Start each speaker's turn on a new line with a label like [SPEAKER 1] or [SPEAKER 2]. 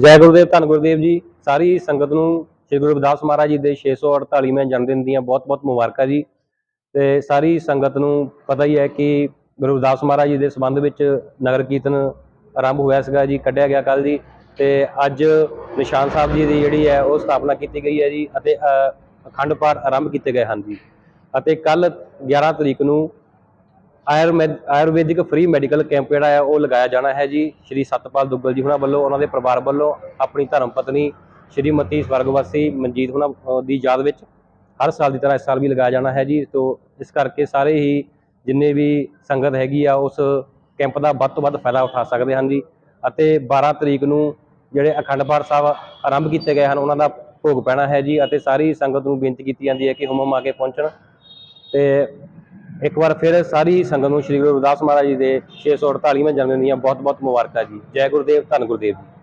[SPEAKER 1] ਜੈ ਗੁਰਦੇਵ, ਧੰਨ ਗੁਰਦੇਵ ਜੀ। ਸਾਰੀ ਸੰਗਤ ਨੂੰ ਸ੍ਰੀ ਗੁਰੂ ਰਵਿਦਾਸ ਮਹਾਰਾਜ ਜੀ ਦੇ 648ਵੇਂ ਜਨਮ ਦਿਨ ਦੀਆਂ ਬਹੁਤ-ਬਹੁਤ ਮੁਬਾਰਕਾਂ ਜੀ। ਤੇ ਸਾਰੀ ਸੰਗਤ ਨੂੰ ਪਤਾ ਹੀ ਹੈ ਕਿ ਗੁਰੂ ਰਵਿਦਾਸ ਮਹਾਰਾਜ ਜੀ ਦੇ ਸੰਬੰਧ ਵਿੱਚ ਨਗਰ ਕੀਰਤਨ ਆਰੰਭ ਹੋਇਆ ਸੀਗਾ ਜੀ, ਕੱਢਿਆ ਗਿਆ ਕੱਲ ਜੀ। ਤੇ ਅੱਜ ਨਿਸ਼ਾਨ ਸਾਹਿਬ ਜੀ ਦੀ ਜਿਹੜੀ ਹੈ ਉਹ ਸਥਾਪਨਾ ਕੀਤੀ ਗਈ ਹੈ ਜੀ ਅਤੇ ਅਖੰਡ ਪਾਠ ਆਰੰਭ ਕੀਤੇ ਗਏ ਹਨ ਜੀ। ਅਤੇ ਕੱਲ 11 ਤਰੀਕ ਨੂੰ ਆਯੁਰਵੈਦਿਕ ਫ੍ਰੀ ਮੈਡੀਕਲ ਕੈਂਪ ਜਿਹੜਾ ਹੈ, ਉਹ ਲਗਾਇਆ ਜਾਣਾ ਹੈ ਜੀ। ਸ਼੍ਰੀ ਸਤਪਾਲ ਦੁੱਗਲ ਜੀ ਹੁਣਾਂ ਵੱਲੋਂ, ਉਹਨਾਂ ਦੇ ਪਰਿਵਾਰ ਵੱਲੋਂ, ਆਪਣੀ ਧਰਮ ਪਤਨੀ ਸ਼੍ਰੀਮਤੀ ਸਵਰਗਵਾਸੀ ਮਨਜੀਤ ਹੁਣਾਂ ਦੀ ਯਾਦ ਵਿੱਚ ਹਰ ਸਾਲ ਦੀ ਤਰ੍ਹਾਂ ਇਸ ਸਾਲ ਵੀ ਲਗਾਇਆ ਜਾਣਾ ਹੈ ਜੀ। ਤੋਂ, ਇਸ ਕਰਕੇ ਸਾਰੇ ਹੀ ਜਿੰਨੇ ਵੀ ਸੰਗਤ ਹੈਗੀ ਆ, ਉਸ ਕੈਂਪ ਦਾ ਵੱਧ ਤੋਂ ਵੱਧ ਫਾਇਦਾ ਉਠਾ ਸਕਦੇ ਹਨ ਜੀ। ਅਤੇ 12 ਤਰੀਕ ਨੂੰ ਜਿਹੜੇ ਅਖੰਡ ਪਾਠ ਸਾਹਿਬ ਆਰੰਭ ਕੀਤੇ ਗਏ ਹਨ, ਉਹਨਾਂ ਦਾ ਭੋਗ ਪੈਣਾ ਹੈ ਜੀ। ਅਤੇ ਸਾਰੀ ਸੰਗਤ ਨੂੰ ਬੇਨਤੀ ਕੀਤੀ ਜਾਂਦੀ ਹੈ ਕਿ ਹੁਮਮ ਆ ਕੇ ਪਹੁੰਚਣ। ਤੇ ਇੱਕ ਵਾਰ ਫਿਰ ਸਾਰੀ ਸੰਗਤ ਨੂੰ ਸ੍ਰੀ ਗੁਰੂ ਰਵਿਦਾਸ ਮਹਾਰਾਜ ਜੀ ਦੇ 648ਵੇਂ ਜਨਮ ਦਿਨ ਦੀਆਂ ਬਹੁਤ-ਬਹੁਤ ਮੁਬਾਰਕਾਂ ਜੀ। ਜੈ ਗੁਰਦੇਵ, ਧੰਨ ਗੁਰਦੇਵ ਜੀ।